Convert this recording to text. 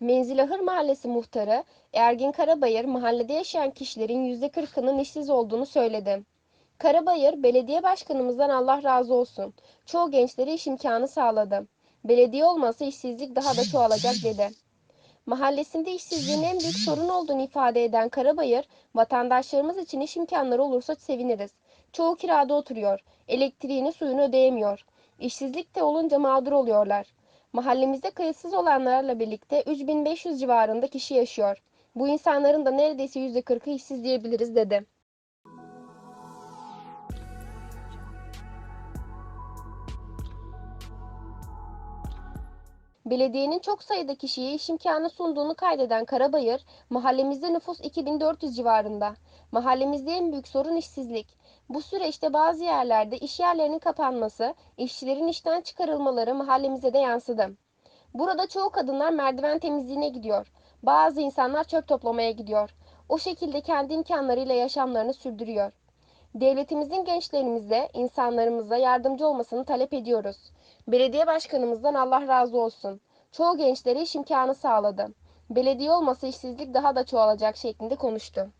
Menzilahır Mahallesi muhtarı Ergin Karabayır mahallede yaşayan kişilerin %40'ının işsiz olduğunu söyledi. Karabayır, belediye başkanımızdan Allah razı olsun. Çoğu gençlere iş imkanı sağladı. Belediye olmasa işsizlik daha da çoğalacak dedi. Mahallesinde işsizliğin en büyük sorun olduğunu ifade eden Karabayır, vatandaşlarımız için iş imkanları olursa seviniriz. Çoğu kirada oturuyor, elektriğini suyunu ödeyemiyor. İşsizlik de olunca mağdur oluyorlar. Mahallemizde kayıtsız olanlarla birlikte 3500 civarında kişi yaşıyor. Bu insanların da neredeyse %40'ı işsiz diyebiliriz dedi. Belediyenin çok sayıda kişiye iş imkanı sunduğunu kaydeden Karabayır, mahallemizde nüfus 2400 civarında. Mahallemizde en büyük sorun işsizlik. Bu süreçte bazı yerlerde iş yerlerinin kapanması, işçilerin işten çıkarılmaları mahallemize de yansıdı. Burada çoğu kadınlar merdiven temizliğine gidiyor. Bazı insanlar çöp toplamaya gidiyor. O şekilde kendi imkanlarıyla yaşamlarını sürdürüyor. Devletimizin gençlerimize, insanlarımıza yardımcı olmasını talep ediyoruz. Belediye başkanımızdan Allah razı olsun. Çoğu gençlere iş imkanı sağladı. Belediye olmasa işsizlik daha da çoğalacak şeklinde konuştu.